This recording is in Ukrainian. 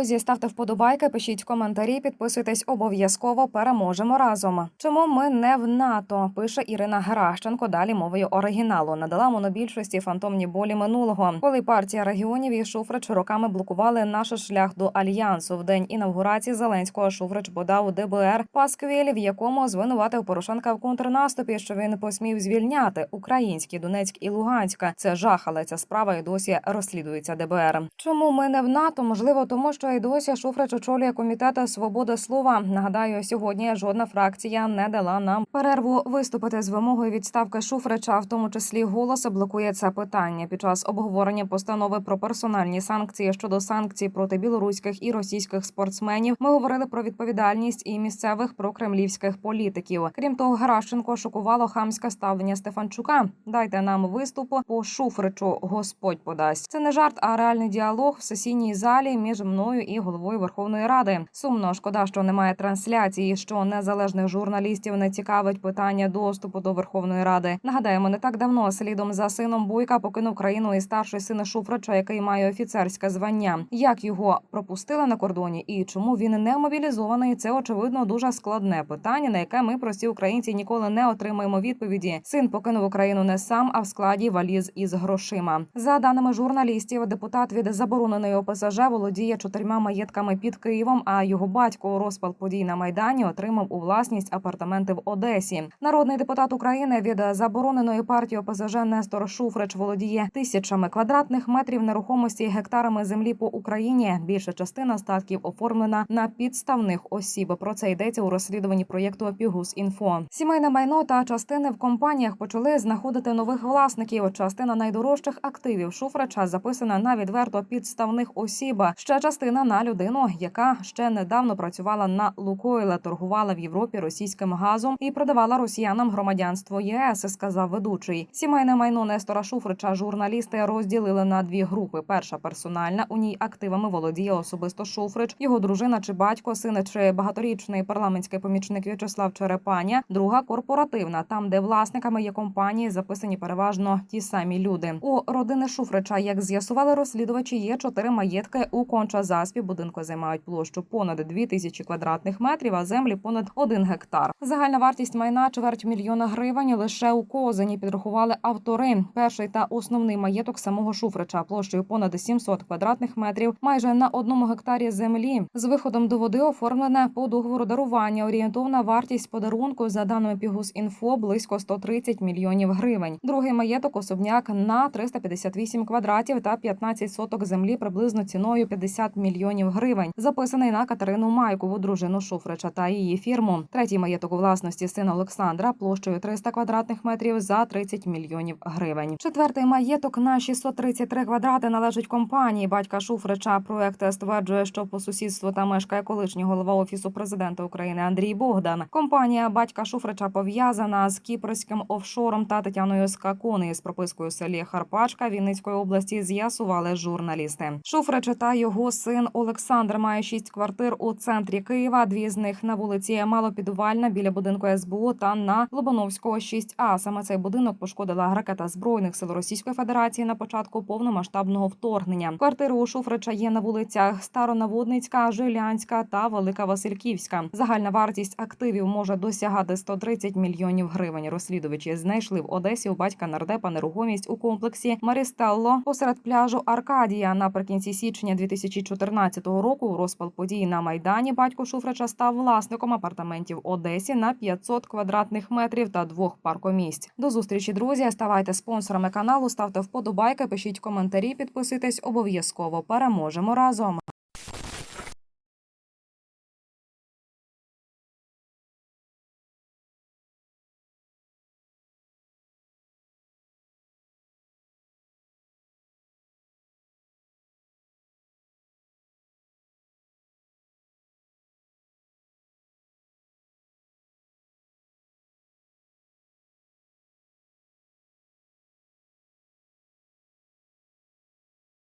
друзі, ставте вподобайки, пишіть коментарі, підписуйтесь обов'язково. Переможемо разом. Чому ми не в НАТО? Пише Ірина Геращенко. Далі мовою оригіналу надала монобільшості фантомні болі минулого, коли партія регіонів і Шуфрич роками блокували наш шлях до альянсу. В день інавгурації Зеленського Шуфрич подав у ДБР пасквіль, в якому звинуватив Порошенка в контрнаступі, що він посмів звільняти український Донецьк і Луганська. Це жах, але ця справа і досі розслідується ДБР. Чому ми не в НАТО? Можливо, тому що і досі Шуфрич очолює комітет свободи слова. Нагадаю, сьогодні жодна фракція не дала нам перерву виступити з вимогою відставки Шуфрича, в тому числі голос блокує це питання під час обговорення постанови про персональні санкції щодо санкцій проти білоруських і російських спортсменів. Ми говорили про відповідальність і місцевих прокремлівських політиків. Крім того, Геращенко шокувало хамське ставлення Стефанчука. Дайте нам виступу по Шуфричу. Господь подасть. Це не жарт, а реальний діалог в сесійній залі між мною і головою Верховної Ради. Сумно шкода, що немає трансляції, що незалежних журналістів не цікавить питання доступу до Верховної Ради. Нагадаємо, не так давно слідом за сином Бойка покинув країну і старший син Шуфрича, який має офіцерське звання. Як його пропустили на кордоні і чому він не мобілізований? Це очевидно дуже складне питання, на яке ми прості українці ніколи не отримаємо відповіді. Син покинув Україну не сам, а в складі валіз із грошима. За даними журналістів, депутат від забороненої ОПЗЖ володіє чотирма маєтками під Києвом. А його батько розпал подій на майдані отримав у власність апартаменти в Одесі. Народний депутат України від забороненої партії ОПЗЖ Нестор Шуфрич володіє тисячами квадратних метрів нерухомості гектарами землі по Україні. Більша частина статків оформлена на підставних осіб. Про це йдеться у розслідуванні проєкту «Пігус.Інфо». Сімейне майно та частини в компаніях почали знаходити нових власників. Частина найдорожчих активів Шуфрича записана на відверто підставних осіб. Ще частина на людину, яка ще недавно працювала на Лукойле, торгувала в Європі російським газом і продавала росіянам громадянство ЄС. Сказав ведучий. Сімейне майно Нестора Шуфрича журналісти розділили на дві групи. Перша персональна у ній активами володіє особисто Шуфрич, його дружина чи батько, син чи багаторічний парламентський помічник В'ячеслав Черепаня. Друга корпоративна, там де власниками є компанії, записані переважно ті самі люди. У родини Шуфрича, як з'ясували розслідувачі, є чотири маєтки у Конча-Заспі. Будинку займають площу понад дві тисячі квадратних метрів, а землі понад один гектар. Загальна вартість майна чверть мільйона гривень. Лише у Козині підрахували автори. Перший та основний маєток самого Шуфрича площею понад 700 квадратних метрів, майже на одному гектарі землі. З виходом до води оформлене по договору дарування. Орієнтовна вартість подарунку за даними Пігус.Інфо близько 130 мільйонів гривень. Другий маєток особняк на 358 квадратів та 15 соток землі приблизно ціною 50 мільйонів гривень. Записаний на Катерину Майкову, дружину Шуфрича та її фірму. Третій маєток у власності сина Олександра площею 300 квадратних метрів за 30 мільйонів гривень. Четвертий маєток на 633 квадрати належить компанії батька Шуфрича. Проект стверджує, що по сусідству там мешкає колишній голова офісу президента України Андрій Богдан. Компанія батька Шуфрича пов'язана з кіпрським офшором та Тетяною Скакони з пропискою селі Харпачка Вінницької області. З'ясували журналісти. Шуфрич та його син Олександр має шість квартир у центрі Києва. Дві з них на вулиці Малопідвальна біля будинку СБУ та на Лобановського 6А. Саме цей будинок пошкодила ракета збройних сил Російської Федерації на початку повномасштабного вторгнення. Квартири у Шуфрича є на вулицях Старонаводницька, Жилянська та Велика Васильківська. Загальна вартість активів може досягати 130 мільйонів гривень. Розслідувачі знайшли в Одесі у батька нардепа нерухомість у комплексі Марістелло посеред пляжу Аркадія. Наприкінці січня 2014 року у розпал подій на майдані батько Шуфрича став власником апартаментів Одесі на 500 квадратних метрів та двох паркомісць. До зустрічі, друзі. Ставайте спонсорами каналу, ставте вподобайки, пишіть коментарі, підписуйтесь обов'язково. Переможемо разом.